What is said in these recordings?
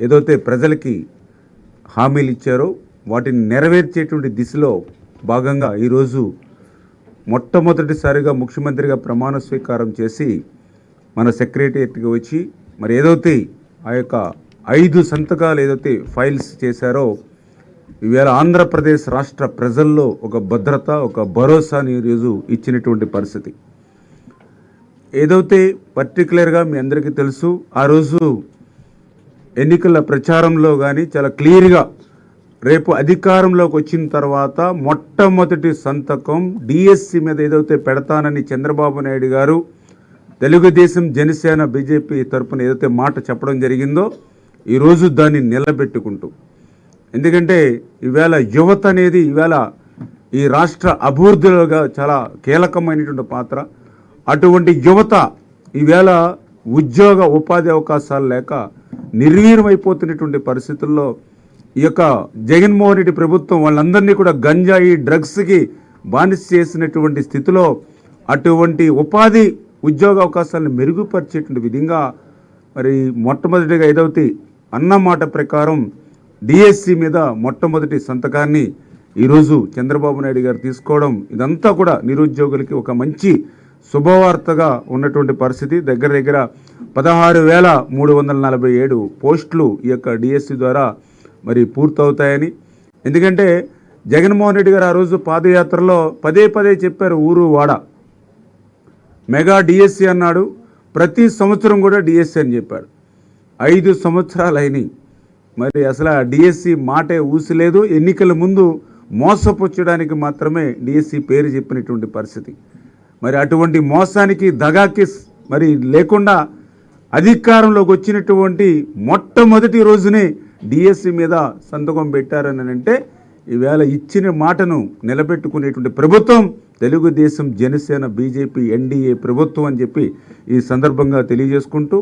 ఏదైతే ప్రజలకి హామీలు ఇచ్చారో వాటిని నెరవేర్చేటువంటి దిశలో భాగంగా ఈరోజు మొట్టమొదటిసారిగా ముఖ్యమంత్రిగా ప్రమాణ స్వీకారం చేసి మన సెక్రటరియట్కి వచ్చి మరి ఏదైతే ఆ యొక్క ఐదు సంతకాలు ఏదైతే ఫైల్స్ చేశారో ఈవేళ ఆంధ్రప్రదేశ్ రాష్ట్ర ప్రజల్లో ఒక భద్రత ఒక భరోసాని ఈరోజు ఇచ్చినటువంటి పరిస్థితి. ఏదైతే పర్టికులర్గా మీ అందరికీ తెలుసు ఆ రోజు ఎన్నికల ప్రచారంలో కానీ చాలా క్లియర్గా రేపు అధికారంలోకి వచ్చిన తర్వాత మొట్టమొదటి సంతకం డిఎస్సి మీద ఏదైతే పెడతానని చంద్రబాబు నాయుడు గారు తెలుగుదేశం జనసేన బీజేపీ తరపున ఏదైతే మాట చెప్పడం జరిగిందో ఈరోజు దాన్ని నిలబెట్టుకుంటూ. ఎందుకంటే ఈవేళ యువత అనేది ఈవేళ ఈ రాష్ట్ర అభివృద్ధిలోగా చాలా కీలకమైనటువంటి పాత్ర. అటువంటి యువత ఈవేళ ఉద్యోగ ఉపాధి అవకాశాలు లేక నిర్వీర్యమైపోతున్నటువంటి పరిస్థితుల్లో ఈ యొక్క జగన్మోహన్ రెడ్డి ప్రభుత్వం వాళ్ళందరినీ కూడా గంజాయి డ్రగ్స్కి బానిస చేసినటువంటి స్థితిలో అటువంటి ఉపాధి ఉద్యోగ అవకాశాలను మెరుగుపరిచేటువంటి విధంగా మరి మొట్టమొదటిగా ఏదైతే అన్నమాట ప్రకారం డిఎస్సి మీద మొట్టమొదటి సంతకాన్ని ఈరోజు చంద్రబాబు నాయుడు గారు తీసుకోవడం ఇదంతా కూడా నిరుద్యోగులకి ఒక మంచి శుభవార్తగా ఉన్నటువంటి పరిస్థితి. దగ్గర దగ్గర పదహారు వేల మూడు వందల నలభై ఏడు పోస్టులు ఈ యొక్క డిఎస్సి ద్వారా మరి పూర్తవుతాయని. ఎందుకంటే జగన్మోహన్ రెడ్డి గారు ఆ రోజు పాదయాత్రలో పదే పదే చెప్పారు ఊరు వాడ. మెగా డిఎస్సి అన్నాడు. ప్రతి సంవత్సరం కూడా డిఎస్సి అని చెప్పాడు. ఐదు సంవత్సరాలైనవి మరి అసలు ఆ డిఎస్సి మాటే ఊసిలేదు. ఎన్నికల ముందు మోసపుచ్చడానికి మాత్రమే డిఎస్సి పేరు చెప్పినటువంటి పరిస్థితి. మరి అటువంటి మోసానికి దగాకి మరి లేకుండా అధికారంలోకి వచ్చినటువంటి మొట్టమొదటి రోజునే డిఎస్సి మీద సంతకం పెట్టారని అంటే ఈవేళ ఇచ్చిన మాటను నిలబెట్టుకునేటువంటి ప్రభుత్వం తెలుగుదేశం జనసేన బీజేపీ ఎన్డీఏ ప్రభుత్వం అని చెప్పి ఈ సందర్భంగా తెలియజేసుకుంటూ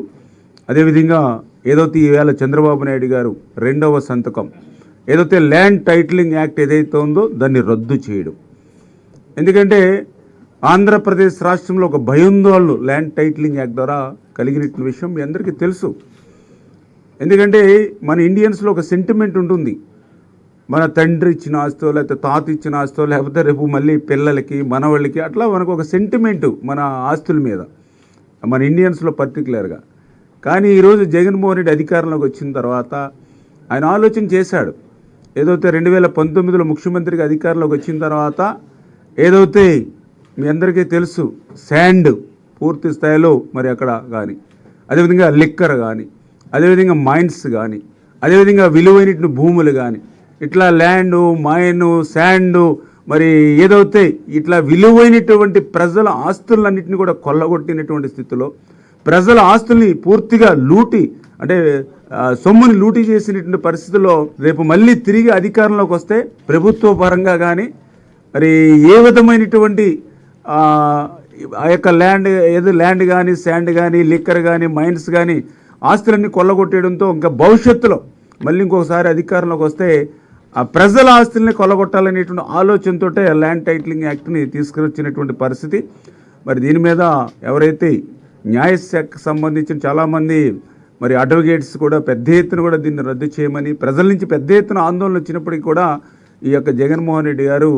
అదేవిధంగా ఏదైతే ఈవేళ చంద్రబాబు నాయుడు గారు రెండవ సంతకం ఏదైతే ల్యాండ్ టైటిలింగ్ యాక్ట్ ఏదైతే ఉందో దాన్ని రద్దు చేయడం. ఎందుకంటే ఆంధ్రప్రదేశ్ రాష్ట్రంలో ఒక భయోందోళన ల్యాండ్ టైటిలింగ్ యాక్ట్ ద్వారా కలిగిన విషయం మీ అందరికీ తెలుసు. ఎందుకంటే మన ఇండియన్స్లో ఒక సెంటిమెంట్ ఉంటుంది. మన తండ్రి ఇచ్చిన ఆస్తో లేకపోతే తాత ఇచ్చిన ఆస్తో లేకపోతే రేపు మళ్ళీ పిల్లలకి మనవాళ్ళకి అట్లా మనకు ఒక సెంటిమెంట్ మన ఆస్తుల మీద. మన ఇండియన్స్లో పర్టికులర్గా కానీ ఈరోజు జగన్మోహన్ రెడ్డి అధికారంలోకి వచ్చిన తర్వాత ఆయన ఆలోచన చేశాడు. ఏదైతే రెండు వేల పంతొమ్మిదిలో ముఖ్యమంత్రిగా అధికారంలోకి వచ్చిన తర్వాత ఏదైతే మీ అందరికీ తెలుసు శాండ్ పూర్తి స్థాయిలో మరి అక్కడ కానీ అదేవిధంగా లిక్కర్ కానీ అదేవిధంగా మైన్స్ కానీ అదేవిధంగా విలువైన భూములు కానీ ఇట్లా ల్యాండ్ మైన్ శాండ్ మరి ఏదైతే ఇట్లా విలువైనటువంటి ప్రజల ఆస్తులన్నింటినీ కూడా కొల్లగొట్టినటువంటి స్థితిలో ప్రజల ఆస్తుల్ని పూర్తిగా లూటి అంటే సొమ్ముని లూటి చేసినటువంటి పరిస్థితుల్లో రేపు మళ్ళీ తిరిగి అధికారంలోకి వస్తే ప్రభుత్వ పరంగా కానీ మరి ఏ విధమైనటువంటి ఆ యొక్క ల్యాండ్ ఏదో ల్యాండ్ కానీ శాండ్ కానీ లిక్కర్ కానీ మైన్స్ కానీ ఆస్తులన్నీ కొల్లగొట్టేయడంతో ఇంకా భవిష్యత్తులో మళ్ళీ ఇంకొకసారి అధికారంలోకి వస్తే ఆ ప్రజల ఆస్తుల్ని కొల్లగొట్టాలనేటువంటి ఆలోచనతో ల్యాండ్ టైటిలింగ్ యాక్ట్ని తీసుకొచ్చినటువంటి పరిస్థితి. మరి దీని మీద ఎవరైతే న్యాయశాఖకు సంబంధించిన చాలామంది మరి అడ్వకేట్స్ కూడా పెద్ద ఎత్తున కూడా దీన్ని రద్దు చేయమని ప్రజల నుంచి పెద్ద ఎత్తున ఆందోళన వచ్చినప్పటికీ కూడా ఈ యొక్క జగన్మోహన్ రెడ్డి గారు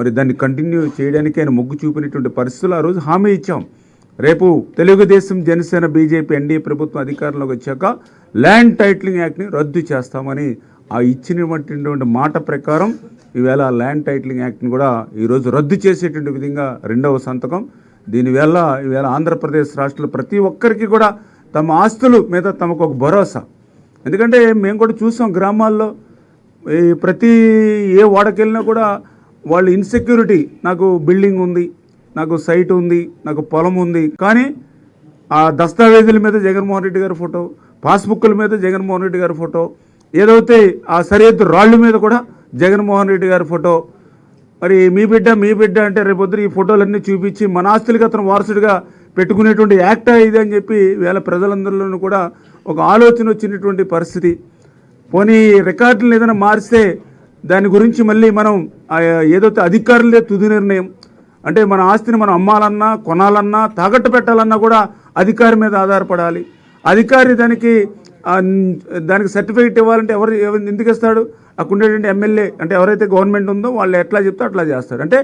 మరి దాన్ని కంటిన్యూ చేయడానికి ఆయన మొగ్గు చూపినటువంటి పరిస్థితులు ఆ రోజు హామీ ఇచ్చాం. రేపు తెలుగుదేశం జనసేన బీజేపీ ఎన్డీఏ ప్రభుత్వం అధికారంలోకి వచ్చాక ల్యాండ్ టైటిలింగ్ యాక్ట్ని రద్దు చేస్తామని ఆ ఇచ్చినటువంటి మాట ప్రకారం ఈవేళ ఆ ల్యాండ్ టైటిలింగ్ యాక్ట్ని కూడా ఈరోజు రద్దు చేసేటువంటి విధంగా రెండవ సంతకం. దీనివల్ల ఈవేళ ఆంధ్రప్రదేశ్ రాష్ట్రంలో ప్రతి ఒక్కరికి కూడా తమ ఆస్తులు మీద తమకు ఒక భరోసా. ఎందుకంటే మేము కూడా చూసాం గ్రామాల్లో ఈ ప్రతి ఏ వాడకెళ్ళినా కూడా వాళ్ళు ఇన్సెక్యూరిటీ నాకు బిల్డింగ్ ఉంది నాకు సైట్ ఉంది నాకు పొలం ఉంది. కానీ ఆ దస్తావేజుల మీద జగన్మోహన్ రెడ్డి గారి ఫోటో పాస్బుక్ల మీద జగన్మోహన్ రెడ్డి గారి ఫోటో ఏదైతే ఆ సరిహద్దు రాళ్ళ మీద కూడా జగన్మోహన్ రెడ్డి గారి ఫోటో మరి మీ బిడ్డ మీ బిడ్డ అంటే రేపొద్దున ఈ ఫోటోలన్నీ చూపించి మన ఆస్తులకి అతను వారసుడిగా పెట్టుకునేటువంటి యాక్ట్ ఇది అని చెప్పి వేళ ప్రజలందరిలోనూ కూడా ఒక ఆలోచన వచ్చినటువంటి పరిస్థితి. పోనీ రికార్డులను ఏదైనా మారిస్తే దాని గురించి మళ్ళీ మనం ఏదైతే అధికారులే తుది నిర్ణయం. అంటే మన ఆస్తిని మనం అమ్మాలన్నా కొనాలన్నా తాకట్టు పెట్టాలన్నా కూడా అధికారి మీద ఆధారపడాలి. అధికారి దానికి దానికి సర్టిఫికేట్ ఇవ్వాలంటే ఎవరు ఎందుకు ఇస్తాడు? అక్కడ ఉండేటువంటి ఎమ్మెల్యే అంటే ఎవరైతే గవర్నమెంట్ ఉందో వాళ్ళు ఎట్లా చెప్తే అట్లా చేస్తారు. అంటే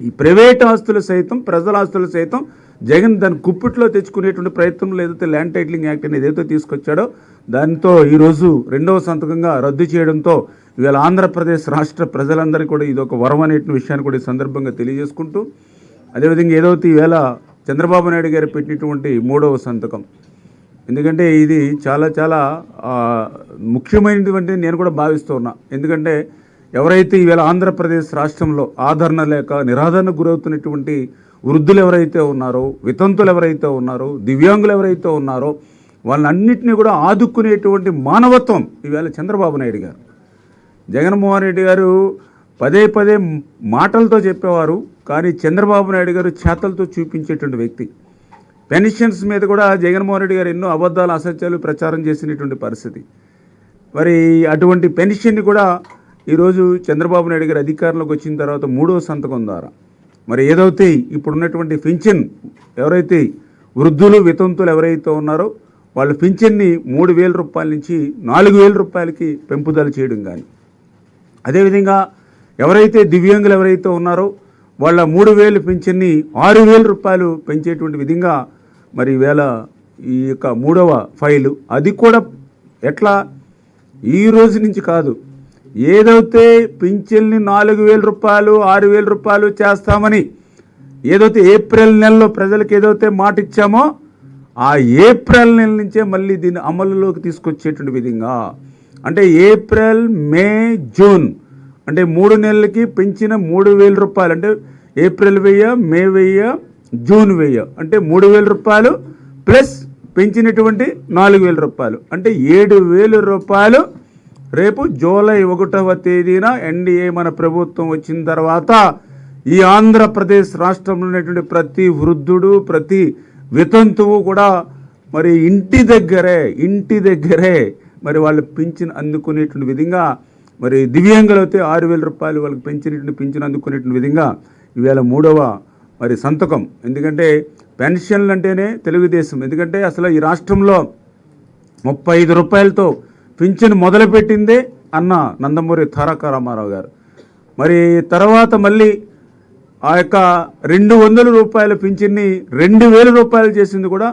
ఈ ప్రైవేట్ ఆస్తులు సైతం ప్రజల ఆస్తులు సైతం జగన్ దాని కుప్పిట్లో తెచ్చుకునేటువంటి ప్రయత్నంలో ఏదైతే ల్యాండ్ టైటిలింగ్ యాక్ట్ అనేది ఏదైతే తీసుకొచ్చాడో దాంతో ఈరోజు రెండవ సంతకంగా రద్దు చేయడంతో ఇవాళ ఆంధ్రప్రదేశ్ రాష్ట్ర ప్రజలందరికీ కూడా ఇది ఒక వరం అనే విషయాన్ని కూడా ఈ సందర్భంగా తెలియజేసుకుంటూ అదేవిధంగా ఏదైతే ఈవేళ చంద్రబాబు నాయుడు గారు పెట్టినటువంటి మూడవ సంతకం. ఎందుకంటే ఇది చాలా చాలా ముఖ్యమైనటువంటి నేను కూడా భావిస్తూ ఉన్నా. ఎందుకంటే ఎవరైతే ఈవేళ ఆంధ్రప్రదేశ్ రాష్ట్రంలో ఆదరణ లేక నిరాదరణ గురవుతున్నటువంటి వృద్ధులు ఎవరైతే ఉన్నారో వితంతులు ఎవరైతే ఉన్నారో దివ్యాంగులు ఎవరైతే ఉన్నారో వాళ్ళన్నింటినీ కూడా ఆదుకునేటువంటి మానవత్వం ఈవేళ చంద్రబాబు నాయుడు గారు. జగన్మోహన్ రెడ్డి గారు పదే పదే మాటలతో చెప్పేవారు కానీ చంద్రబాబు నాయుడు గారు చేతలతో చూపించేటువంటి వ్యక్తి. పెన్షన్స్ మీద కూడా జగన్మోహన్ రెడ్డి గారు ఎన్నో అబద్ధాలు అసత్యాలు ప్రచారం చేసినటువంటి పరిస్థితి. మరి అటువంటి పెన్షన్ని కూడా ఈరోజు చంద్రబాబు నాయుడు గారు అధికారంలోకి వచ్చిన తర్వాత మూడో సంతకం ద్వారా. మరి ఏదైతే ఇప్పుడున్నటువంటి పింఛన్ ఎవరైతే వృద్ధులు వితంతులు ఎవరైతే ఉన్నారో వాళ్ళ పింఛన్ని మూడు వేల రూపాయల నుంచి నాలుగు వేల రూపాయలకి పెంపుదల చేయడం కానీ అదేవిధంగా ఎవరైతే దివ్యాంగులు ఎవరైతే ఉన్నారో వాళ్ళ మూడు వేలు పింఛన్ని ఆరు వేల రూపాయలు పెంచేటువంటి విధంగా మరి వేళ ఈ యొక్క మూడవ ఫైలు. అది కూడా ఎట్లా? ఈ రోజు నుంచి కాదు. ఏదైతే పింఛన్ని నాలుగు వేల రూపాయలు ఆరు వేల రూపాయలు చేస్తామని ఏదైతే ఏప్రిల్ నెలలో ప్రజలకు ఏదైతే మాట ఇచ్చామో ఆ ఏప్రిల్ నెల నుంచే మళ్ళీ దీన్ని అమలులోకి తీసుకొచ్చేటువంటి విధంగా అంటే ఏప్రిల్ మే జూన్. అంటే మూడు నెలలకి పెంచిన మూడు వేల రూపాయలు. అంటే ఏప్రిల్ వెయ్య మే వెయ్య జూన్ వెయ్య. అంటే మూడు వేల రూపాయలు ప్లస్ పెంచినటువంటి నాలుగు వేల రూపాయలు. అంటే ఏడు వేల రూపాయలు రేపు జూలై ఒకటవ తేదీన ఎన్డీఏ మన ప్రభుత్వం వచ్చిన తర్వాత ఈ ఆంధ్రప్రదేశ్ రాష్ట్రంలో ఉన్నటువంటి ప్రతి వృద్ధుడు ప్రతి వితంతువు కూడా మరి ఇంటి దగ్గరే ఇంటి దగ్గరే మరి వాళ్ళు పింఛన్ అందుకునేటువంటి విధంగా మరి దివ్యాంగులు అయితే ఆరు వేల రూపాయలు వాళ్ళకి పెంచినటువంటి పింఛన్ అందుకునేటువంటి విధంగా ఇవాళ మూడవ మరి సంతకం. ఎందుకంటే పెన్షన్లు అంటేనే తెలుగుదేశం. ఎందుకంటే అసలు ఈ రాష్ట్రంలో ముప్పై ఐదు రూపాయలతో పింఛన్ మొదలుపెట్టిందే అన్న నందమూరి తారక రామారావు గారు. మరి తర్వాత మళ్ళీ ఆ యొక్క రెండు వందల రూపాయల పింఛన్ని రెండు వేల రూపాయలు చేసింది కూడా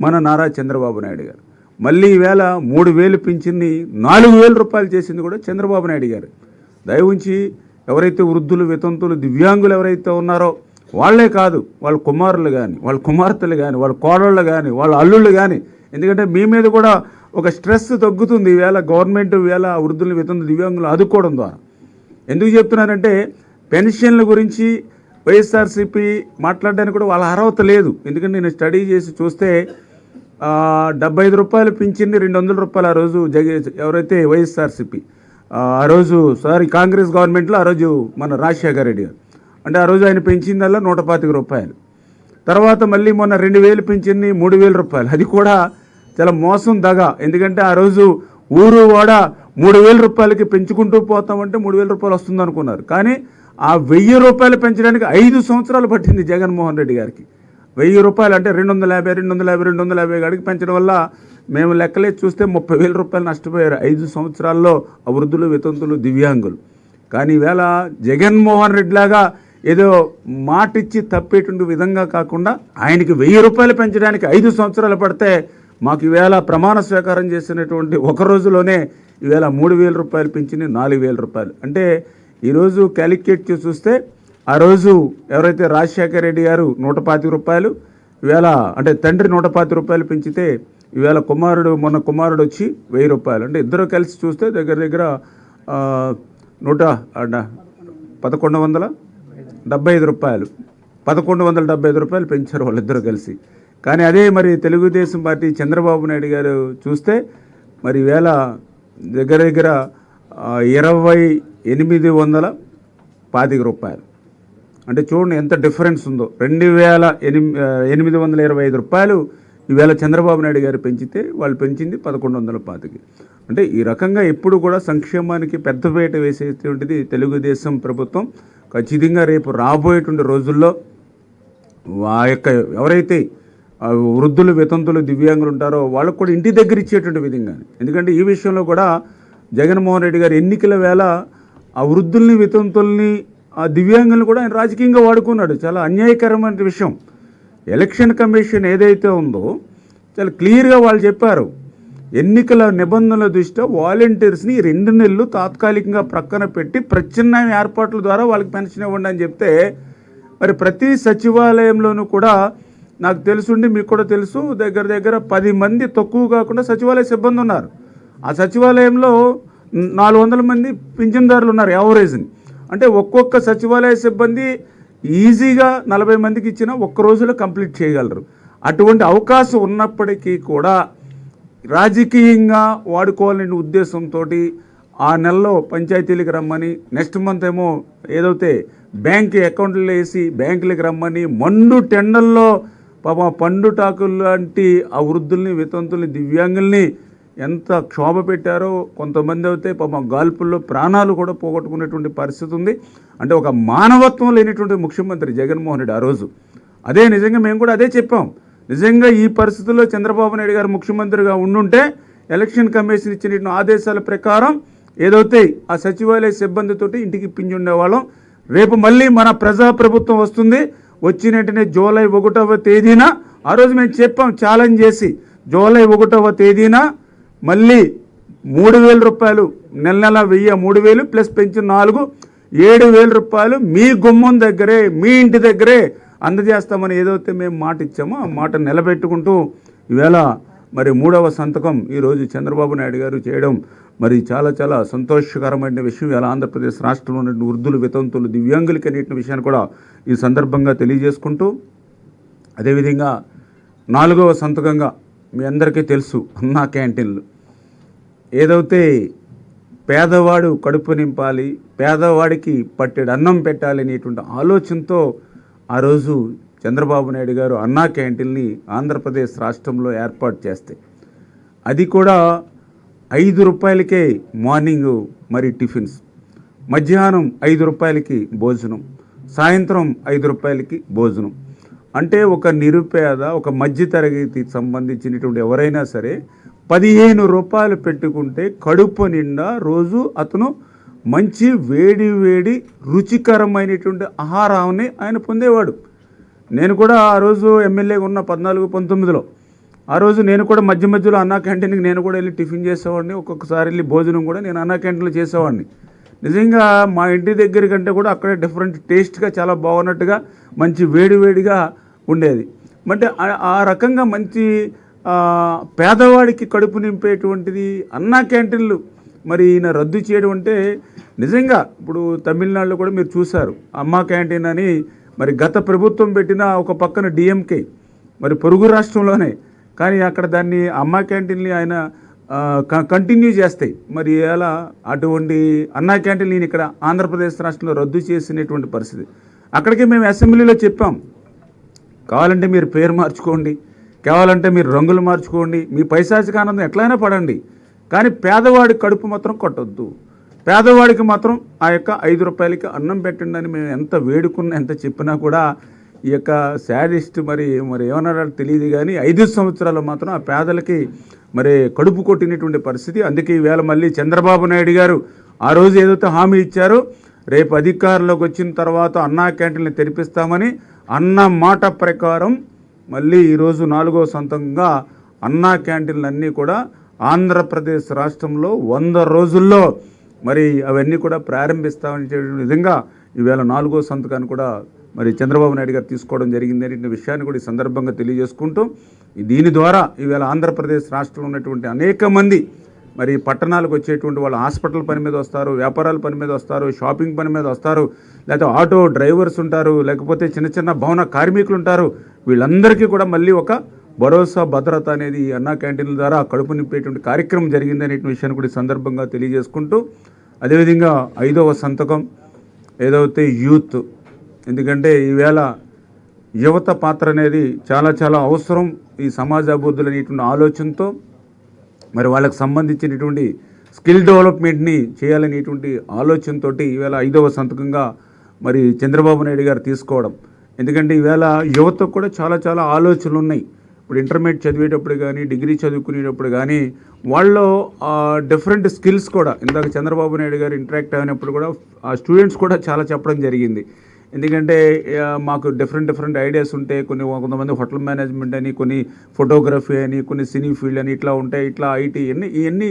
మన నారా చంద్రబాబు నాయుడు గారు. మళ్ళీ ఈవేళ మూడు వేలు పింఛన్ని నాలుగు వేల రూపాయలు చేసింది కూడా చంద్రబాబు నాయుడు గారు. దయ ఉంచి ఎవరైతే వృద్ధులు వితంతులు దివ్యాంగులు ఎవరైతే ఉన్నారో వాళ్ళే కాదు వాళ్ళ కుమారులు కానీ వాళ్ళ కుమార్తెలు కానీ వాళ్ళ కోడళ్ళు కానీ వాళ్ళ అల్లుళ్ళు కానీ ఎందుకంటే మీ మీద కూడా ఒక స్ట్రెస్ తగ్గుతుంది ఈవేళ గవర్నమెంట్ ఈవేళ వృద్ధులు వితంతులు దివ్యాంగులు ఆదుకోవడం ద్వారా. ఎందుకు చెప్తున్నానంటే పెన్షన్ల గురించి వైఎస్ఆర్సీపీ మాట్లాడడానికి కూడా వాళ్ళ అర్హత లేదు. ఎందుకంటే నేను స్టడీ చేసి చూస్తే డెబ్బై ఐదు రూపాయలు పింఛన్ని రెండు వందల రూపాయలు ఆ రోజు జగ ఎవరైతే వైఎస్ఆర్సీపీ ఆ రోజు సారీ కాంగ్రెస్ గవర్నమెంట్లో ఆ రోజు మన రాజశేఖర రెడ్డి గారు. అంటే ఆ రోజు ఆయన పెంచిందల్లా నూట పాతిక రూపాయలు. తర్వాత మళ్ళీ మొన్న రెండు వేలు పెంచింది మూడు వేల రూపాయలు. అది కూడా చాలా మోసం దగ. ఎందుకంటే ఆ రోజు ఊరు వాడ మూడు వేల రూపాయలకి పెంచుకుంటూ పోతామంటే మూడు వేల రూపాయలు వస్తుంది అనుకున్నారు కానీ ఆ వెయ్యి రూపాయలు పెంచడానికి ఐదు సంవత్సరాలు పట్టింది జగన్మోహన్ రెడ్డి గారికి. వెయ్యి రూపాయలు అంటే రెండు వందల యాభై రెండు వందల యాభై రెండు వందల యాభై అడిగి పెంచడం వల్ల మేము లెక్కలే చూస్తే ముప్పై వేల రూపాయలు నష్టపోయారు. ఐదు సంవత్సరాల్లో వృద్ధులు వితంతులు దివ్యాంగులు. కానీ ఈవేళ జగన్మోహన్ రెడ్డి లాగా ఏదో మాటిచ్చి తప్పేటువంటి విధంగా కాకుండా ఆయనకి వెయ్యి రూపాయలు పెంచడానికి ఐదు సంవత్సరాలు పడితే మాకు ఈవేళ ప్రమాణ స్వీకారం చేసినటువంటి ఒక రోజులోనే ఈవేళ మూడు వేల రూపాయలు పెంచింది నాలుగు వేల రూపాయలు. అంటే ఈరోజు క్యాలిక్యులేట్ చేసి చూస్తే ఆ రోజు ఎవరైతే రాజశేఖర రెడ్డి గారు నూట పాతిక రూపాయలు ఇవాళ అంటే తండ్రి నూట పాతిక రూపాయలు పెంచితే ఇవాళ కుమారుడు మొన్న కుమారుడు వచ్చి వెయ్యి రూపాయలు. అంటే ఇద్దరు కలిసి చూస్తే దగ్గర దగ్గర నూట పదకొండు వందల డెబ్బై ఐదు రూపాయలు. పదకొండు వందల డెబ్బై ఐదు రూపాయలు పెంచారు వాళ్ళిద్దరూ కలిసి. కానీ అదే మరి తెలుగుదేశం పార్టీ చంద్రబాబు నాయుడు గారు చూస్తే మరి వేళ దగ్గర దగ్గర ఇరవై ఎనిమిది వందల పాతిక రూపాయలు. అంటే చూడండి ఎంత డిఫరెన్స్ ఉందో. రెండు వేల ఎనిమిది వందల ఇరవై ఐదు రూపాయలు ఈవేళ చంద్రబాబు నాయుడు గారు పెంచితే వాళ్ళు పెంచింది పదకొండు వందల పాతికి. అంటే ఈ రకంగా ఎప్పుడు కూడా సంక్షేమానికి పెద్దపేట వేసేటువంటిది తెలుగుదేశం ప్రభుత్వం. ఖచ్చితంగా రేపు రాబోయేటువంటి రోజుల్లో ఆ యొక్క ఎవరైతే వృద్ధులు వితంతులు దివ్యాంగులు ఉంటారో వాళ్ళకు కూడా ఇంటి దగ్గర ఇచ్చేటువంటి విధంగా ఎందుకంటే ఈ విషయంలో కూడా జగన్మోహన్ రెడ్డి గారు ఎన్నికల వేళ ఆ వృద్ధుల్ని వితంతుల్ని ఆ దివ్యాంగులను కూడా ఆయన రాజకీయంగా వాడుకున్నాడు. చాలా అన్యాయకరమైన విషయం. ఎలక్షన్ కమిషన్ ఏదైతే ఉందో చాలా క్లియర్గా వాళ్ళు చెప్పారు. ఎన్నికల నిబంధనల దృష్ట్యా వాలంటీర్స్ని రెండు నెలలు తాత్కాలికంగా ప్రక్కన పెట్టి ప్రత్యామ్నాయ ఏర్పాట్ల ద్వారా వాళ్ళకి పెన్షన్ ఇవ్వండి అని చెప్తే మరి ప్రతి సచివాలయంలోనూ కూడా నాకు తెలుసుండి మీకు కూడా తెలుసు దగ్గర దగ్గర పది మంది తక్కువ కాకుండా సచివాలయ సిబ్బంది ఉన్నారు. ఆ సచివాలయంలో నాలుగు వందల మంది పింఛన్దారులు ఉన్నారు యావరేజ్ని. అంటే ఒక్కొక్క సచివాలయ సిబ్బంది ఈజీగా నలభై మందికి ఇచ్చిన ఒక్క రోజులో కంప్లీట్ చేయగలరు. అటువంటి అవకాశం ఉన్నప్పటికీ కూడా రాజకీయంగా వాడుకోవాలనే ఉద్దేశంతో ఆ నెలలో పంచాయతీలకు రమ్మని నెక్స్ట్ మంత్ ఏమో ఏదైతే బ్యాంక్ అకౌంట్లో వేసి బ్యాంకులకు రమ్మని మండు టెండల్లో పాప పండుటాకులు లాంటి ఆ వృద్ధుల్ని వితంతుల్ని దివ్యాంగుల్ని ఎంత క్షోభ పెట్టారో కొంతమంది అయితే పాపం గాల్పుల్లో ప్రాణాలు కూడా పోగొట్టుకునేటువంటి పరిస్థితి ఉంది. అంటే ఒక మానవత్వం లేనిటువంటి ముఖ్యమంత్రి జగన్మోహన్ రెడ్డి ఆ రోజు. అదే నిజంగా మేము కూడా అదే చెప్పాం. నిజంగా ఈ పరిస్థితుల్లో చంద్రబాబు నాయుడు గారు ముఖ్యమంత్రిగా ఉండుంటే ఎలక్షన్ కమిషన్ ఇచ్చిన ఆదేశాల ప్రకారం ఏదైతే ఆ సచివాలయ సిబ్బందితోటి ఇంటికి పిండి ఉండేవాళ్ళం రేపు మళ్ళీ మన ప్రజాప్రభుత్వం వస్తుంది. వచ్చిన వెంటనే జూలై ఒకటవ తేదీన ఆ రోజు మేము చెప్పాం ఛాలెంజ్ చేసి జూలై ఒకటవ తేదీన మళ్ళీ మూడు వేల రూపాయలు నెల నెల వెయ్యి మూడు వేలు ప్లస్ పెన్షన్ నాలుగు ఏడు వేల రూపాయలు మీ గుమ్మం దగ్గరే మీ ఇంటి దగ్గరే అందజేస్తామని ఏదైతే మేము మాట ఇచ్చామో ఆ మాట నిలబెట్టుకుంటూ ఈవేళ మరి మూడవ సంతకం ఈరోజు చంద్రబాబు నాయుడు గారు చేయడం మరి చాలా చాలా సంతోషకరమైన విషయం. ఇలా ఆంధ్రప్రదేశ్ రాష్ట్రంలో ఉన్న వృద్ధులు వితంతులు దివ్యాంగులకి అనేటి విషయాన్ని కూడా ఈ సందర్భంగా తెలియజేసుకుంటూ అదేవిధంగా నాలుగవ సంతకంగా మీ అందరికీ తెలుసు అన్నా క్యాంటీన్లు. ఏదైతే పేదవాడు కడుపు నింపాలి పేదవాడికి పట్టెడు అన్నం పెట్టాలి అనేటువంటి ఆలోచనతో ఆ రోజు చంద్రబాబు నాయుడు గారు అన్నా క్యాంటీన్ని ఆంధ్రప్రదేశ్ రాష్ట్రంలో ఏర్పాటు చేస్తే అది కూడా ఐదు రూపాయలకే మార్నింగ్ మరి టిఫిన్స్ మధ్యాహ్నం ఐదు రూపాయలకి భోజనం సాయంత్రం ఐదు రూపాయలకి భోజనం. అంటే ఒక నిరుపేద ఒక మధ్యతరగతికి సంబంధించినటువంటి ఎవరైనా సరే పదిహేను రూపాయలు పెట్టుకుంటే కడుపు నిండా రోజు అతను మంచి వేడి వేడి రుచికరమైనటువంటి ఆహారాన్ని ఆయన పొందేవాడు. నేను కూడా ఆ రోజు ఎమ్మెల్యేగా ఉన్న పద్నాలుగు పంతొమ్మిదిలో ఆ రోజు నేను కూడా మధ్య మధ్యలో అన్నా క్యాంటీన్కి నేను కూడా వెళ్ళి టిఫిన్ చేసేవాడిని ఒక్కొక్కసారి వెళ్ళి భోజనం కూడా నేను అన్నా క్యాంటీన్లో చేసేవాడిని. నిజంగా మా ఇంటి దగ్గర కంటే కూడా అక్కడే డిఫరెంట్ టేస్ట్గా చాలా బాగున్నట్టుగా మంచి వేడి వేడిగా ఉండేది. అంటే ఆ- రకంగా మంచి పేదవాడికి కడుపు నింపేటువంటిది అన్నా క్యాంటీన్లు మరి ఈయన రద్దు చేయడం అంటే నిజంగా ఇప్పుడు తమిళనాడులో కూడా మీరు చూశారు. అమ్మా క్యాంటీన్ అని మరి గత ప్రభుత్వం పెట్టిన ఒక పక్కన డిఎంకే మరి పొరుగు రాష్ట్రంలోనే. కానీ అక్కడ దాన్ని అమ్మా క్యాంటీన్ని ఆయన క- కంటిన్యూ చేస్తాయి మరి ఎలా అటువంటి అన్నా క్యాంటీన్ నేను ఇక్కడ ఆంధ్రప్రదేశ్ రాష్ట్రంలో రద్దు చేసినటువంటి పరిస్థితి. అక్కడికి మేము అసెంబ్లీలో చెప్పాం. కావాలంటే మీరు పేరు మార్చుకోండి కావాలంటే మీరు రంగులు మార్చుకోండి మీ పైశాచిక ఆనందం ఎట్లయినా పడండి. కానీ పేదవాడి కడుపు మాత్రం కొట్టొద్దు. పేదవాడికి మాత్రం ఆ యొక్క ఐదు రూపాయలకి అన్నం పెట్టండి అని మేము ఎంత వేడుకున్నా ఎంత చెప్పినా కూడా ఈ యొక్క శాడిస్ట్ మరి మరి ఏమన్నారో తెలియదు కానీ ఐదు సంవత్సరాలు మాత్రం ఆ పేదలకి మరి కడుపు కొట్టినటువంటి పరిస్థితి. అందుకే ఈవేళ మళ్ళీ చంద్రబాబు నాయుడు గారు ఆ రోజు ఏదైతే హామీ ఇచ్చారో రేపు అధికారంలోకి వచ్చిన తర్వాత అన్నా క్యాంటీన్లు తెరిపిస్తామని అన్న మాట ప్రకారం మళ్ళీ ఈరోజు నాలుగో సొంతంగా అన్నా క్యాంటీన్లు అన్నీ కూడా ఆంధ్రప్రదేశ్ రాష్ట్రంలో వంద రోజుల్లో మరి అవన్నీ కూడా ప్రారంభిస్తామని చెప్పిన విధంగా ఈవేళ నాలుగో సంతకాన్ని కూడా మరి చంద్రబాబు నాయుడు గారు తీసుకోవడం జరిగింది అనే విషయాన్ని కూడా ఈ సందర్భంగా తెలియజేసుకుంటూ దీని ద్వారా ఈవేళ ఆంధ్రప్రదేశ్ రాష్ట్రంలో ఉన్నటువంటి అనేక మంది మరి పట్టణాలకు వచ్చేటువంటి వాళ్ళు హాస్పిటల్ పని మీద వస్తారు వ్యాపారాల పని మీద వస్తారు షాపింగ్ పని మీద వస్తారు లేకపోతే ఆటో డ్రైవర్స్ ఉంటారు లేకపోతే చిన్న చిన్న భవన కార్మికులు ఉంటారు వీళ్ళందరికీ కూడా మళ్ళీ ఒక భరోసా భద్రత అనేది ఈ అన్నా క్యాంటీన్ల ద్వారా కడుపు నింపేటువంటి కార్యక్రమం జరిగిందనే విషయాన్ని కూడా సందర్భంగా తెలియజేసుకుంటూ అదేవిధంగా ఐదవ సంతకం ఏదైతే యూత్ ఎందుకంటే ఈవేళ యువత పాత్ర అనేది చాలా చాలా అవసరం ఈ సమాజ అభివృద్ధులు అనేటువంటి ఆలోచనతో మరి వాళ్ళకి సంబంధించినటువంటి స్కిల్ డెవలప్మెంట్ని చేయాలనేటువంటి ఆలోచనతో ఈవేళ ఐదవ సంతకంగా మరి చంద్రబాబు నాయుడు గారు తీసుకోవడం. ఎందుకంటే ఈవేళ యువతకు కూడా చాలా చాలా ఆలోచనలు ఉన్నాయి. ఇప్పుడు ఇంటర్మీడియట్ చదివేటప్పుడు కానీ డిగ్రీ చదువుకునేటప్పుడు కానీ వాళ్ళు డిఫరెంట్ స్కిల్స్ కూడా ఇందాక చంద్రబాబు నాయుడు గారు ఇంటరాక్ట్ అయినప్పుడు కూడా ఆ స్టూడెంట్స్ కూడా చాలా చెప్పడం జరిగింది. ఎందుకంటే మాకు డిఫరెంట్ డిఫరెంట్ ఐడియాస్ ఉంటాయి కొన్ని కొంతమంది హోటల్ మేనేజ్మెంట్ అని కొన్ని ఫోటోగ్రఫీ అని కొన్ని సినీ ఫీల్డ్ అని ఇట్లా ఉంటాయి ఇట్లా ఐటీ ఇవన్నీ ఇవన్నీ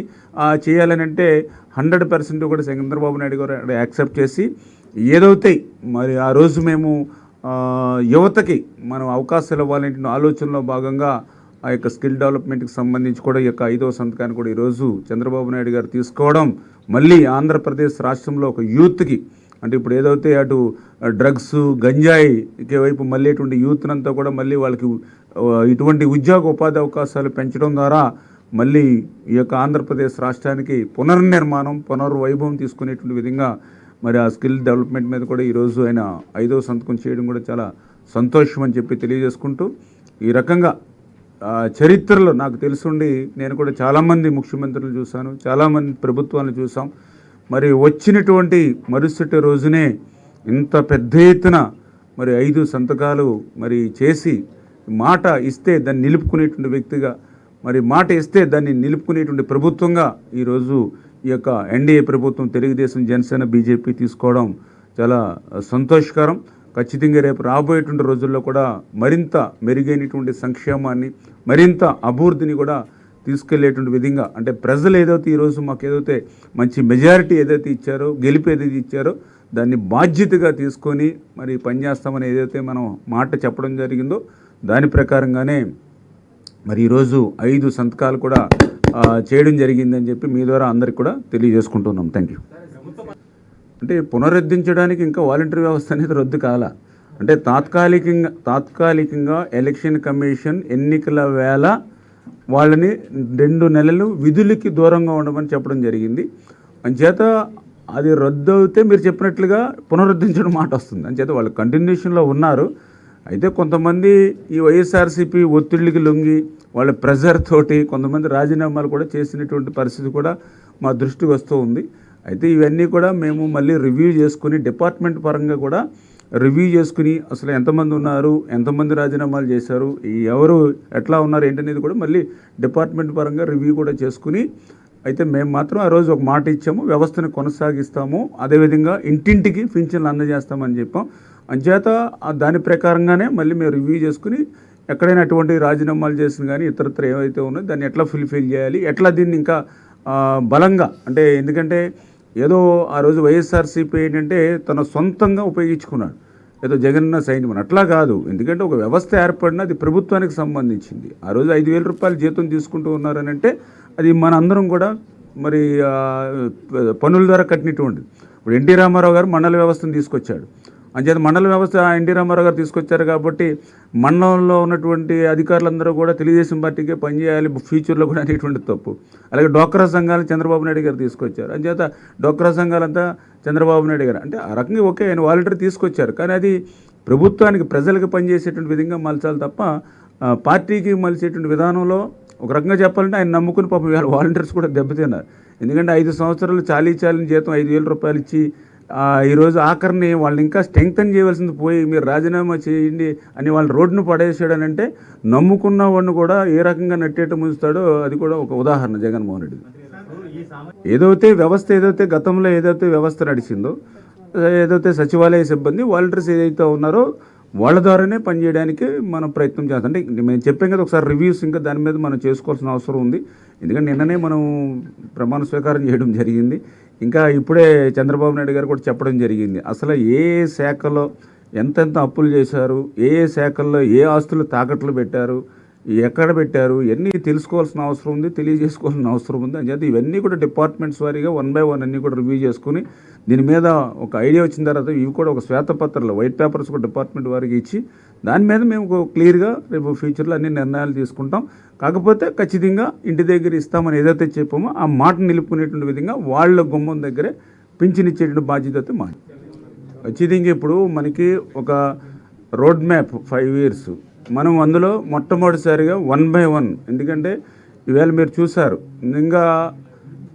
చేయాలని అంటే హండ్రెడ్ పర్సెంట్ కూడా చంద్రబాబు నాయుడు గారు యాక్సెప్ట్ చేసి ఏదవుతాయి మరి ఆ రోజు మేము యువతకి మనం అవకాశాలు ఇవ్వాలంటే ఆలోచనలో భాగంగా ఆ యొక్క స్కిల్ డెవలప్మెంట్కి సంబంధించి కూడా ఈ యొక్క ఐదవ సంతకాన్ని కూడా ఈరోజు చంద్రబాబు నాయుడు గారు తీసుకోవడం మళ్ళీ ఆంధ్రప్రదేశ్ రాష్ట్రంలో ఒక యూత్కి అంటే ఇప్పుడు ఏదైతే అటు డ్రగ్స్ గంజాయి వైపు మళ్ళీ ఇటువంటి యూత్నంతా కూడా మళ్ళీ వాళ్ళకి ఇటువంటి ఉద్యోగ ఉపాధి అవకాశాలు పెంచడం ద్వారా మళ్ళీ ఈ యొక్క ఆంధ్రప్రదేశ్ రాష్ట్రానికి పునర్నిర్మాణం పునర్వైభవం తీసుకునేటువంటి విధంగా మరి ఆ స్కిల్ డెవలప్మెంట్ మీద కూడా ఈరోజు ఆయన ఐదవ సంతకం చేయడం కూడా చాలా సంతోషం అని చెప్పి తెలియజేసుకుంటూ ఈ రకంగా చరిత్రలో నాకు తెలుసుండి నేను కూడా చాలామంది ముఖ్యమంత్రులు చూశాను చాలామంది ప్రభుత్వాలను చూసాం మరి వచ్చినటువంటి మరుసటి రోజునే ఇంత పెద్ద ఎత్తున మరి ఐదు సంతకాలు మరి చేసి మాట ఇస్తే దాన్ని నిలుపుకునేటువంటి వ్యక్తిగా మరి మాట ఇస్తే దాన్ని నిలుపుకునేటువంటి ప్రభుత్వంగా ఈరోజు ఈ యొక్క ఎన్డీఏ ప్రభుత్వం తెలుగుదేశం జనసేన బీజేపీ తీసుకోవడం చాలా సంతోషకరం. ఖచ్చితంగా రేపు రాబోయేటువంటి రోజుల్లో కూడా మరింత మెరుగైనటువంటి సంక్షేమాన్ని మరింత అభివృద్ధిని కూడా తీసుకెళ్ళేటువంటి విధంగా అంటే ప్రజలు ఏదైతే ఈరోజు మాకు ఏదైతే మంచి మెజారిటీ ఏదైతే ఇచ్చారో గెలిపి ఏదైతే ఇచ్చారో దాన్ని బాధ్యతగా తీసుకొని మరి పనిచేస్తామని ఏదైతే మనం మాట చెప్పడం జరిగిందో దాని ప్రకారంగానే మరి ఈరోజు ఐదు సంతకాలు కూడా చేయడం జరిగిందని చెప్పి మీ ద్వారా అందరికి కూడా తెలియజేసుకుంటున్నాం. థ్యాంక్ యూ అంటే పునరుద్ధరించడానికి ఇంకా వాలంటరీ వ్యవస్థ అనేది రద్దు కాల. అంటే తాత్కాలికంగా తాత్కాలికంగా ఎలక్షన్ కమిషన్ ఎన్నికల వేళ వాళ్ళని రెండు నెలలు విధులకి దూరంగా ఉండమని చెప్పడం జరిగింది. అంచేత అది రద్దు అవుతే మీరు చెప్పినట్లుగా పునరుద్ధరించడం మాట వస్తుంది. అంచేత వాళ్ళు కంటిన్యూషన్లో ఉన్నారు. అయితే కొంతమంది ఈ వైఎస్ఆర్సీపీ ఒత్తిళ్ళకి లొంగి వాళ్ళ ప్రెజర్ తోటి కొంతమంది రాజీనామాలు కూడా చేసినటువంటి పరిస్థితి కూడా మా దృష్టికి వస్తూ ఉంది. అయితే ఇవన్నీ కూడా మేము మళ్ళీ రివ్యూ చేసుకుని డిపార్ట్మెంట్ పరంగా కూడా రివ్యూ చేసుకుని అసలు ఎంతమంది ఉన్నారు ఎంతమంది రాజీనామాలు చేశారు ఎవరు ఎట్లా ఉన్నారు ఏంటనేది కూడా మళ్ళీ డిపార్ట్మెంట్ పరంగా రివ్యూ కూడా చేసుకుని అయితే మేము మాత్రం ఆ రోజు ఒక మాట ఇచ్చాము వ్యవస్థను కొనసాగిస్తాము అదేవిధంగా ఇంటింటికి పింఛన్లు అందజేస్తామని చెప్పాం. అంచేత దాని ప్రకారంగానే మళ్ళీ మేము రివ్యూ చేసుకుని ఎక్కడైనా అటువంటి రాజీనామాలు చేసిన కానీ ఇతరత్ర ఏవైతే ఉన్నాయో దాన్ని ఎట్లా ఫుల్ఫిల్ చేయాలి ఎట్లా దీన్ని ఇంకా బలంగా అంటే ఎందుకంటే ఏదో ఆ రోజు వైఎస్ఆర్సీపీ ఏంటంటే తన సొంతంగా ఉపయోగించుకున్నాడు. ఏదో జగన్న సైన్యం అట్లా కాదు. ఎందుకంటే ఒక వ్యవస్థ ఏర్పడిన అది ప్రభుత్వానికి సంబంధించింది. ఆ రోజు ఐదు వేల రూపాయలు జీతం తీసుకుంటూ ఉన్నారని అంటే అది మన అందరం కూడా మరి పనుల ద్వారా కట్టినటువంటిది. ఇప్పుడు ఎన్టీ రామారావు గారు మండల వ్యవస్థను తీసుకొచ్చాడు. అంచేత మండల వ్యవస్థ ఎన్టీ రామారావు గారు తీసుకొచ్చారు కాబట్టి మండలంలో ఉన్నటువంటి అధికారులందరూ కూడా తెలుగుదేశం పార్టీకే పనిచేయాలి ఫ్యూచర్లో కూడా అనేటువంటి తప్పు. అలాగే డోక్రా సంఘాలు చంద్రబాబు నాయుడు గారు తీసుకొచ్చారు. అంచేత డోక్రా సంఘాలంతా చంద్రబాబు నాయుడు గారు. అంటే ఆ రకంగా ఓకే ఆయన వాలంటీర్ తీసుకొచ్చారు. కానీ అది ప్రభుత్వానికి ప్రజలకు పనిచేసేటువంటి విధంగా మలచాలి తప్ప పార్టీకి మలిచేటువంటి విధానంలో ఒక రకంగా చెప్పాలంటే ఆయన నమ్ముకుని పాపం ఇవాళ వాలంటీర్స్ కూడా దెబ్బతిన్నారు. ఎందుకంటే ఐదు సంవత్సరాలు చాలీ చాలిన జీతం ఐదు వేల రూపాయలు ఇచ్చి ఈరోజు ఆఖరిని వాళ్ళని ఇంకా స్ట్రెంగ్తన్ చేయవలసింది పోయి మీరు రాజీనామా చేయండి అని వాళ్ళు రోడ్డును పడేసాడని అంటే నమ్ముకున్న వాడిని కూడా ఏ రకంగా నెట్టేట ముంచుతాడో అది కూడా ఒక ఉదాహరణ జగన్మోహన్ రెడ్డి ఏదైతే వ్యవస్థ ఏదైతే గతంలో ఏదైతే వ్యవస్థ నడిచిందో ఏదైతే సచివాలయ సిబ్బంది వాలంటీర్స్ ఏదైతే ఉన్నారో వాళ్ళ ద్వారానే పనిచేయడానికి మనం ప్రయత్నం చేస్తాం. అంటే మేము చెప్పాం కదా ఒకసారి రివ్యూస్ ఇంకా దాని మీద మనం చేసుకోవాల్సిన అవసరం ఉంది. ఎందుకంటే నిన్ననే మనం ప్రమాణ స్వీకారం చేయడం జరిగింది. ఇంకా ఇప్పుడే చంద్రబాబు నాయుడు గారు కూడా చెప్పడం జరిగింది. అసలు ఏ శాఖలో ఎంతెంత అప్పులు చేశారు ఏ ఏ శాఖల్లో ఏ ఆస్తులు తాకట్లు పెట్టారు ఎక్కడ పెట్టారు ఇవన్నీ తెలుసుకోవాల్సిన అవసరం ఉంది తెలియజేసుకోవాల్సిన అవసరం ఉంది అని చెప్పి ఇవన్నీ కూడా డిపార్ట్మెంట్స్ వారీగా వన్ బై వన్ అన్నీ కూడా రివ్యూ చేసుకుని దీని మీద ఒక ఐడియా వచ్చిన తర్వాత ఇవి కూడా ఒక శ్వేతపత్రాలు వైట్ పేపర్స్ కూడా డిపార్ట్మెంట్ వారికి ఇచ్చి దాని మీద మేము క్లియర్గా రేపు ఫ్యూచర్లో అన్ని నిర్ణయాలు తీసుకుంటాం. కాకపోతే ఖచ్చితంగా ఇంటి దగ్గర ఇస్తామని ఏదైతే చెప్పామో ఆ మాట నిలుపుకునేటువంటి విధంగా వాళ్ళ గుమ్మం దగ్గరే పింఛనిచ్చేటువంటి బాధ్యత అయితే మాది. ఖచ్చితంగా ఇప్పుడు మనకి ఒక రోడ్ మ్యాప్ ఫైవ్ ఇయర్స్ మనం అందులో మొట్టమొదటిసారిగా వన్ బై వన్ ఎందుకంటే ఈవేళ మీరు చూసారు ఇంకా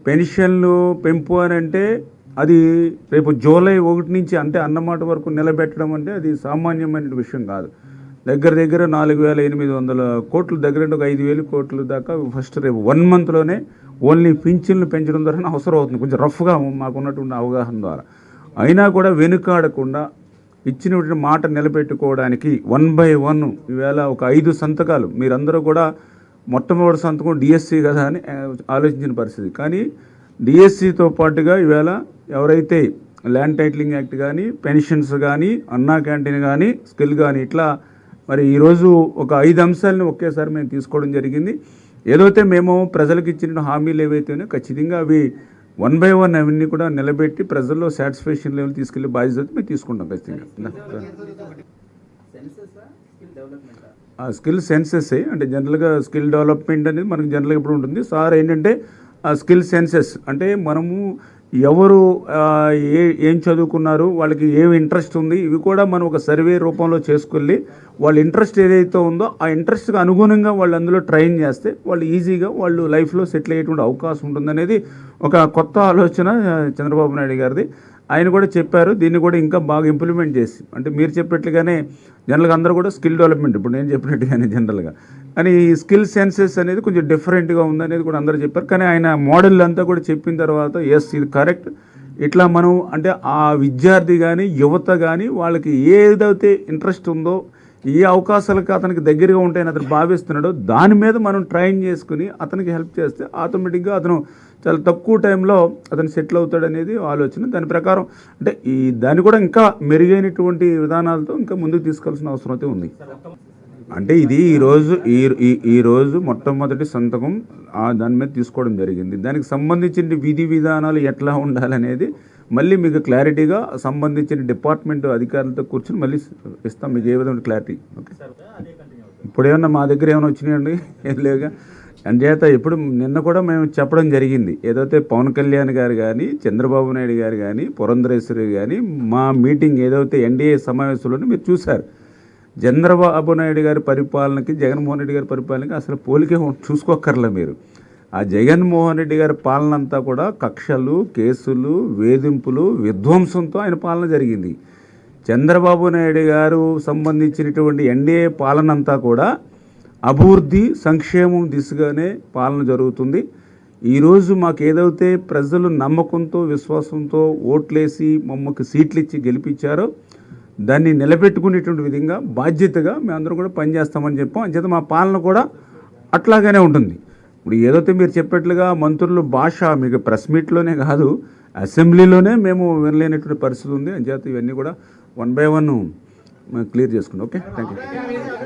పెన్షన్లు పెంపు అని అంటే అది రేపు జూలై ఒకటి నుంచి అంటే అన్నమాట వరకు నిలబెట్టడం అంటే అది సామాన్యమైన విషయం కాదు. దగ్గర దగ్గర నాలుగు వేల ఎనిమిది వందల కోట్ల దగ్గర ఒక ఐదు వేలు కోట్ల దాకా ఫస్ట్ రేపు వన్ మంత్లోనే ఓన్లీ పింఛన్లు పెంచడం ద్వారా అవసరం అవుతుంది. కొంచెం రఫ్గా మాకున్నటువంటి అవగాహన ద్వారా. అయినా కూడా వెనుకాడకుండా ఇచ్చినటువంటి మాట నిలబెట్టుకోవడానికి వన్ బై వన్ ఈవేళ ఒక ఐదు సంతకాలు. మీరందరూ కూడా మొట్టమొదటి సంతకం డిఎస్సి కదా అని ఆలోచించిన పరిస్థితి. కానీ డిఎస్సితో పాటుగా ఈవేళ ఎవరైతే ల్యాండ్ టైటిలింగ్ యాక్ట్ కానీ పెన్షన్స్ కానీ అన్నా క్యాంటీన్ కానీ స్కిల్ కానీ ఇట్లా మరి ఈరోజు ఒక ఐదు అంశాలను ఒకేసారి మేము తీసుకోవడం జరిగింది. ఏదైతే మేము ప్రజలకు ఇచ్చిన హామీలు ఏవైతేనే ఖచ్చితంగా అవి వన్ బై వన్ అవన్నీ కూడా నిలబెట్టి ప్రజల్లో సాటిస్ఫాక్షన్ లెవెల్ తీసుకెళ్ళే బాధ్యత మేము తీసుకుంటాం ఖచ్చితంగా. ఆ స్కిల్ సెన్సెస్ అంటే జనరల్గా స్కిల్ డెవలప్మెంట్ అనేది మనకి జనరల్గా ఇప్పుడు ఉంటుంది. సార్ ఏంటంటే ఆ స్కిల్ సెన్సెస్ అంటే మనము ఎవరు ఏ ఏం చదువుకున్నారు వాళ్ళకి ఏమి ఇంట్రెస్ట్ ఉంది ఇవి కూడా మనం ఒక సర్వే రూపంలో చేసుకెళ్ళి వాళ్ళ ఇంట్రెస్ట్ ఏదైతే ఉందో ఆ ఇంట్రెస్ట్కి అనుగుణంగా వాళ్ళు అందులో ట్రైన్ చేస్తే వాళ్ళు ఈజీగా వాళ్ళు లైఫ్లో సెటిల్ అయ్యేటువంటి అవకాశం ఉంటుందనేది ఒక కొత్త ఆలోచన చంద్రబాబు నాయుడు గారిది. ఆయన కూడా చెప్పారు దీన్ని కూడా ఇంకా బాగా ఇంప్లిమెంట్ చేసి. అంటే మీరు చెప్పినట్లుగానే జనరల్గా అందరూ కూడా స్కిల్ డెవలప్మెంట్ ఇప్పుడు నేను చెప్పినట్టుగానే జనరల్గా కానీ ఈ స్కిల్ సెన్సెస్ అనేది కొంచెం డిఫరెంట్గా ఉందనేది కూడా అందరూ చెప్పారు. కానీ ఆయన మోడల్ అంతా కూడా చెప్పిన తర్వాత ఎస్ ఇది కరెక్ట్. ఇట్లా మనం అంటే ఆ విద్యార్థి కానీ యువత కానీ వాళ్ళకి ఏదైతే ఇంట్రెస్ట్ ఉందో ఏ అవకాశాలకు అతనికి దగ్గరగా ఉంటాయని అతను భావిస్తున్నాడో దాని మీద మనం ట్రైన్ చేసుకుని అతనికి హెల్ప్ చేస్తే ఆటోమేటిక్గా అతను చాలా తక్కువ టైంలో అతను సెటిల్ అవుతాడు అనేది ఆలోచన. దాని ప్రకారం అంటే ఈ దాన్ని కూడా ఇంకా మెరుగైనటువంటి విధానాలతో ఇంకా ముందుకు తీసుకెళ్ళాల్సిన అవసరం అయితే ఉంది. అంటే ఇది ఈరోజు ఈ ఈ- మొట్టమొదటి సంతకం దాని మీద తీసుకోవడం జరిగింది. దానికి సంబంధించిన విధి విధానాలు ఎట్లా ఉండాలనేది మళ్ళీ మీకు క్లారిటీగా సంబంధించిన డిపార్ట్మెంట్ అధికారులతో కూర్చొని మళ్ళీ ఇస్తాం. మీకు ఏ విధమైన క్లారిటీ? ఓకే. ఇప్పుడు ఏమన్నా మా దగ్గర ఏమైనా వచ్చినాయండి? ఏం లేవుగా? అంచేత ఇప్పుడు నిన్న కూడా మేము చెప్పడం జరిగింది. ఏదైతే పవన్ కళ్యాణ్ గారు కానీ చంద్రబాబు నాయుడు గారు కానీ పురంధరేశ్వరి కానీ మా మీటింగ్ ఏదైతే ఎన్డీఏ సమావేశంలోనే మీరు చూశారు. చంద్రబాబు నాయుడు గారి పరిపాలనకి జగన్మోహన్ రెడ్డి గారి పరిపాలనకి అసలు పోలికే చూసుకోకర్లే చూసుకోక్కర్లే మీరు. ఆ జగన్మోహన్ రెడ్డి గారి పాలన అంతా కూడా కక్షలు కేసులు వేధింపులు విధ్వంసంతో ఆయన పాలన జరిగింది. చంద్రబాబు నాయుడు గారు సంబంధించినటువంటి ఎన్డీఏ పాలన అంతా కూడా అభివృద్ధి సంక్షేమం దిశగానే పాలన జరుగుతుంది. ఈరోజు మాకు ఏదైతే ప్రజలు నమ్మకంతో విశ్వాసంతో ఓట్లేసి మమ్మకి సీట్లు ఇచ్చి గెలిపించారో దాన్ని నిలబెట్టుకునేటువంటి విధంగా బాధ్యతగా మేమందరం కూడా పనిచేస్తామని చెప్పాం. అంచేత మా పాలన కూడా అట్లాగానే ఉంటుంది. ఇప్పుడు ఏదైతే మీరు చెప్పినట్లుగా మంత్రులు భాష మీకు ప్రెస్ మీట్లోనే కాదు అసెంబ్లీలోనే మేము వినలేనటువంటి పరిస్థితి ఉంది. అంచేత ఇవన్నీ కూడా వన్ బై వన్ క్లియర్ చేసుకుంటాం ఓకే? Thank you